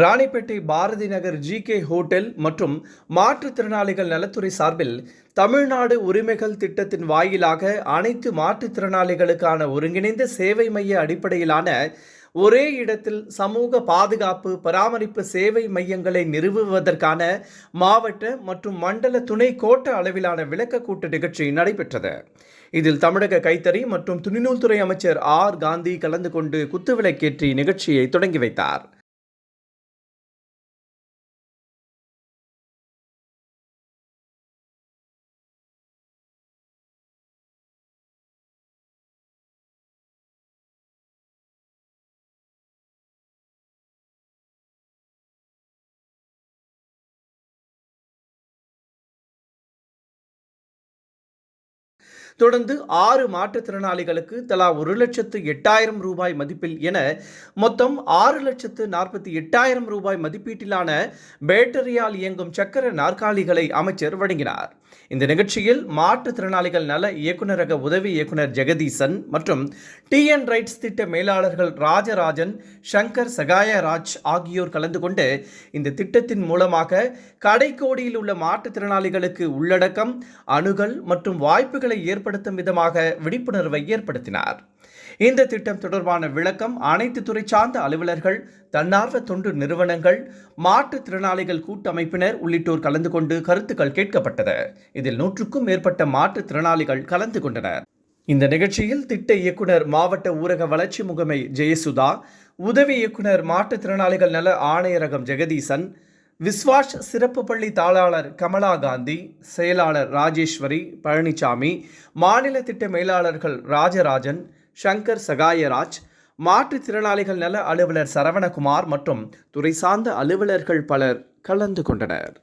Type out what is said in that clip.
Ranipet Bharathi Nagar G K hotel மற்றும் மாற்றுத்திறனாளிகள் நலத்துறை சார்பில் தமிழ்நாடு உரிமைகள் திட்டத்தின் வாயிலாக அனைத்து மாற்றுத்திறனாளிகளுக்கான ஒருங்கிணைந்த சேவை மைய அடிப்படையிலான ஒரே இடத்தில் சமூக பாதுகாப்பு பராமரிப்பு சேவை மையங்களை நிறுவுவதற்கான மாவட்ட மற்றும் மண்டல துணை கோட்ட அளவிலான விளக்க கூட்டு நிகழ்ச்சி நடைபெற்றது. இதில் தமிழக கைத்தறி மற்றும் துணிநூல்துறை அமைச்சர் ஆர். காந்தி கலந்து கொண்டு குத்துவிளக்கேற்றி நிகழ்ச்சியை தொடங்கி வைத்தார். தொடர்ந்து ஆறு மாற்றுத்திறனாளிகளுக்கு தலா ஒரு லட்சத்து எட்டாயிரம் ரூபாய் மதிப்பில் என மொத்தம் ஆறு லட்சத்து நாற்பத்தி எட்டாயிரம் ரூபாய் மதிப்பீட்டிலான பேட்டரியால் இயங்கும் சக்கர நாற்காலிகளை அமைச்சர் வழங்கினார். இந்த நிகழ்ச்சியில் மாற்றுத்திறனாளிகள் நல இயக்குநரக உதவி இயக்குனர் ஜெகதீசன் மற்றும் டிஎன் ரைட்ஸ் திட்ட மேலாளர்கள் ராஜராஜன் சங்கர் சகாயராஜ் ஆகியோர் கலந்து கொண்டு இந்த திட்டத்தின் மூலமாக கடைக்கோடியில் உள்ள மாற்றுத்திறனாளிகளுக்கு உள்ளடக்கம் அணுகல் மற்றும் வாய்ப்புகளை ஏற்படுத்தும் விதமாக விழிப்புணர்வை ஏற்படுத்தினார். இந்த திட்டம் தொடர்பான விளக்கம் அனைத்து துறை சார்ந்த அலுவலர்கள் தன்னார்வ தொண்டு நிறுவனங்கள் மாற்றுத்திறனாளிகள் கூட்டமைப்பினர் உள்ளிட்டோர் கலந்து கொண்டு கருத்துக்கள் கேட்கப்பட்டது. இதில் நூற்றுக்கும் மேற்பட்ட மாற்றுத்திறனாளிகள் கலந்து கொண்டனர். இந்த நிகழ்ச்சியில் திட்ட இயக்குனர் மாவட்ட ஊரக வளர்ச்சி முகமை ஜெயசுதா உதவி இயக்குனர் மாற்றுத்திறனாளிகள் நல ஆணையரகம் ஜெகதீசன் விஸ்வாஷ் சிறப்பு பள்ளி தாளாளர் கமலா காந்தி செயலாளர் ராஜேஸ்வரி பழனிசாமி மாநில திட்ட மேலாளர்கள் ராஜராஜன் சங்கர் சகாயராஜ் மாற்றுத்திறனாளிகள் நல அலுவலர் சரவணகுமார் மற்றும் துறை சார்ந்த அலுவலர்கள் பலர் கலந்து கொண்டனர்.